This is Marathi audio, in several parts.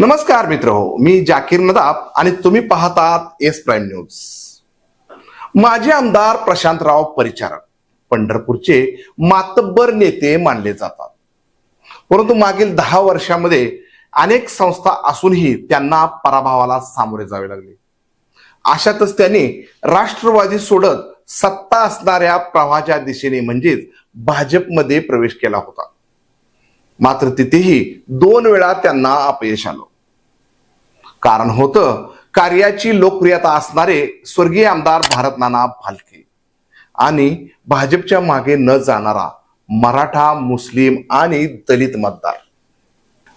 नमस्कार मित्र हो मी जाकीर नदाब आणि तुम्ही पाहतात एस प्राईम न्यूज. माजी आमदार प्रशांतराव परिचारक पंढरपूरचे मातब्बर नेते मानले जातात. परंतु मागील दहा वर्षामध्ये अनेक संस्था असूनही त्यांना पराभवाला सामोरे जावे लागले. अशातच त्यांनी राष्ट्रवादी सोडत सत्ता असणाऱ्या प्रवाहाच्या दिशेने म्हणजेच भाजपमध्ये प्रवेश केला होता. मात्र तिथेही दोन वेळा त्यांना अपयश आलं. कारण होतं कार्याची लोकप्रियता असणारे स्वर्गीय आमदार भारत नाना भालके. आणि भाजपच्या मागे न जाणारा मराठा मुस्लिम आणि दलित मतदार.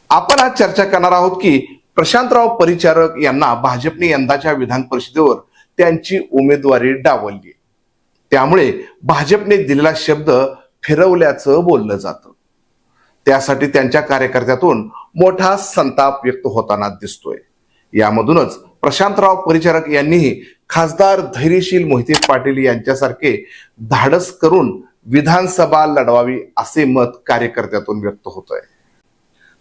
आपण आज चर्चा करणार आहोत की प्रशांतराव परिचारक यांना भाजपने यंदाच्या विधान परिषदेवर त्यांची उमेदवारी डावलली. त्यामुळे भाजपने दिलेला शब्द फिरवल्याचं बोललं जातं. त्यासाठी त्यांच्या कार्यकर्त्यातून मोठा संताप व्यक्त होताना दिसतोय. यामधूनच प्रशांतराव परिचारक यांनीही खासदार धैर्यशील मोहिते पाटील यांच्यासारखे धाडस करून विधानसभा लढवावी असे मत कार्यकर्त्यातून व्यक्त होत आहे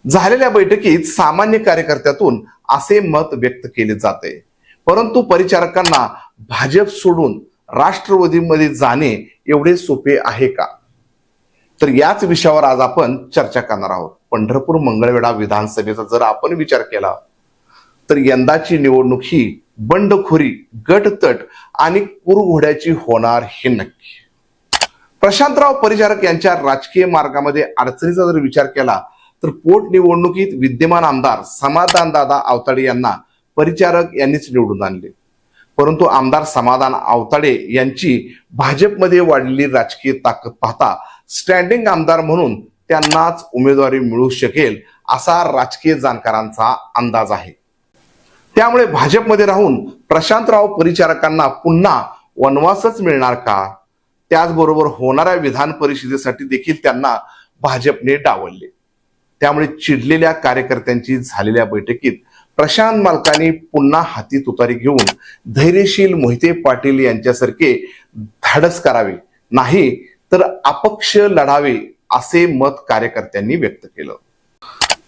झालेल्या बैठकीत सामान्य कार्यकर्त्यातून असे मत व्यक्त केले जाते. परंतु परिचारकांना भाजप सोडून राष्ट्रवादीमध्ये जाणे एवढे सोपे आहे का? तर याच विषयावर आज आपण चर्चा करणार आहोत. पंढरपूर मंगळवेढा विधानसभेचा जर आपण विचार केला तर यंदाची निवडणूक ही बंडखोरी गटतट आणि कुरघोड्याची होणार हे नक्की. प्रशांतराव परिचारक यांच्या राजकीय मार्गामध्ये अडचणीचा जर विचार केला तर पोटनिवडणुकीत विद्यमान आमदार समाधान दादा आवताडे यांना परिचारक यांनीच निवडून आणले. परंतु आमदार समाधान आवताडे यांची भाजपमध्ये वाढलेली राजकीय ताकद पाहता स्टँडिंग आमदार म्हणून त्यांनाच उमेदवारी मिळू शकेल असा राजकीय जाणकारांचा अंदाज आहे. त्यामुळे भाजपमध्ये राहून प्रशांतराव परिचारकांना पुन्हा वनवासच मिळणार का? त्याचबरोबर होणाऱ्या विधान परिषदेसाठी देखील त्यांना भाजपने डावलले. त्यामुळे चिडलेल्या कार्यकर्त्यांची झालेल्या बैठकीत प्रशांत मालकांनी पुन्हा हाती तुतारी घेऊन धैर्यशील मोहिते पाटील यांच्यासारखे धाडस करावे नाही तर अपक्ष लढावे असे मत कार्यकर्त्यांनी व्यक्त केलं.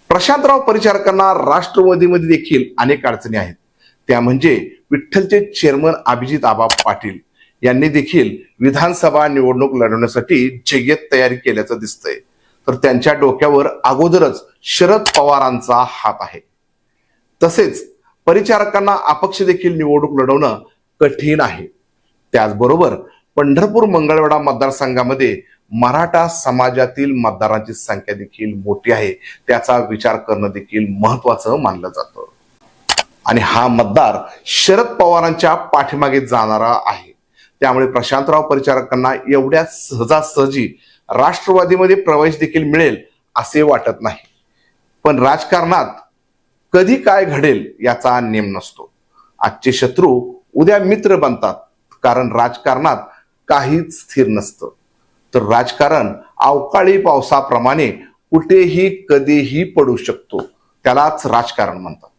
प्रशांतराव परिचारकांना राष्ट्रवादीमध्ये देखील अनेक अडचणी आहेत. त्या म्हणजे विठ्ठलचे चेअरमन अभिजित आबा पाटील यांनी देखील विधानसभा निवडणूक लढवण्यासाठी जय्यत तयारी केल्याचं दिसतंय. तर त्यांच्या डोक्यावर अगोदरच शरद पवारांचा हात आहे. तसेच परिचारकांना अपक्ष देखील निवडणूक लढवणं कठीण आहे. त्याचबरोबर पंढरपूर मंगळवेढा मतदारसंघामध्ये मराठा समाजातील मतदारांची संख्या देखील मोठी आहे. त्याचा विचार करणं देखील महत्वाचं मानलं जातं. आणि हा मतदार शरद पवारांच्या पाठीमागे जाणारा आहे. त्यामुळे प्रशांतराव परिचारकांना एवढ्या सहजासहजी राष्ट्रवादीमध्ये प्रवेश देखील मिळेल असे वाटत नाही. पण राजकारणात कधी काय घडेल याचा नेम नसतो. आजचे शत्रू उद्या मित्र बनतात. कारण राजकारणात काहीच स्थिर नसतं. तर राजकारण अवकाळी पावसाप्रमाणे कुठेही कधीही पडू शकतो. त्यालाच राजकारण म्हणतात.